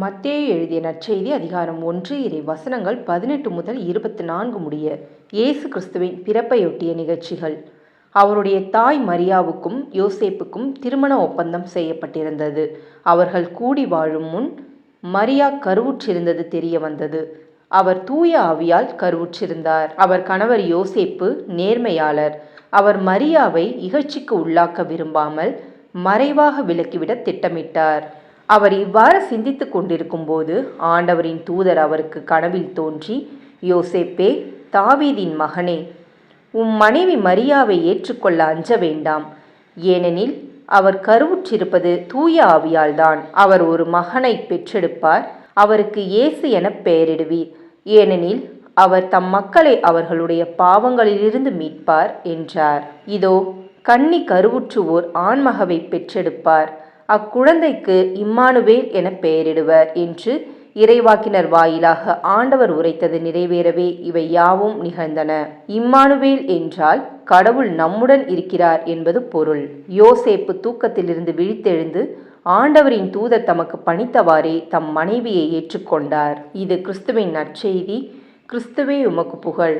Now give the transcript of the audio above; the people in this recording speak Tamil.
மத்தேயு எழுதிய நற்செய்தி அதிகாரம் ஒன்று இறை வசனங்கள் பதினெட்டு முதல் இருபத்தி நான்கு முடிய இயேசு கிறிஸ்துவின் பிறப்பையொட்டிய நிகழ்ச்சிகள். அவருடைய தாய் மரியாவுக்கும் யோசேப்புக்கும் திருமண ஒப்பந்தம் செய்யப்பட்டிருந்தது. அவர்கள் கூடி வாழும் முன் மரியா கருவுற்றிருந்தது தெரிய வந்தது. அவர் தூய ஆவியால் கருவுற்றிருந்தார். அவர் கணவர் யோசேப்பு நேர்மையாளர். அவர் மரியாவை இகழ்ச்சிக்கு உள்ளாக்க விரும்பாமல் மறைவாக விலக்கிவிட திட்டமிட்டார். அவர் இவ்வாறு சிந்தித்துக்கொண்டிருக்கும் போது ஆண்டவரின் தூதர் அவருக்கு கனவில் தோன்றி யோசேப்பே தாவீதின் மகனே உம் மனைவி மரியாவை ஏற்றுக்கொள்ள அஞ்ச வேண்டாம். ஏனெனில் அவர் கருவுற்றிருப்பது தூய ஆவியால்தான். அவர் ஒரு மகனை பெற்றெடுப்பார். அவருக்கு இயேசு என பெயரிடுவீர். ஏனெனில் அவர் தம் மக்களை அவர்களுடைய பாவங்களிலிருந்து மீட்பார் என்றார். இதோ கன்னி கருவுற்று ஓர் ஆண்மகவை பெற்றெடுப்பார். அக்குழந்தைக்கு இம்மானுவேல் என பெயரிடுவர் என்று இறைவாக்கினர் வாயிலாக ஆண்டவர் உரைத்தது நிறைவேறவே இவை யாவும் நிகழ்ந்தன. இம்மானுவேல் என்றால் கடவுள் நம்முடன் இருக்கிறார் என்பது பொருள். யோசேப்பு தூக்கத்திலிருந்து விழித்தெழுந்து ஆண்டவரின் தூதர் தமக்கு பணித்தவாறே தம் மனைவியை ஏற்றுக்கொண்டார். இது கிறிஸ்துவின் நற்செய்தி. கிறிஸ்துவே உமக்கு புகழ்.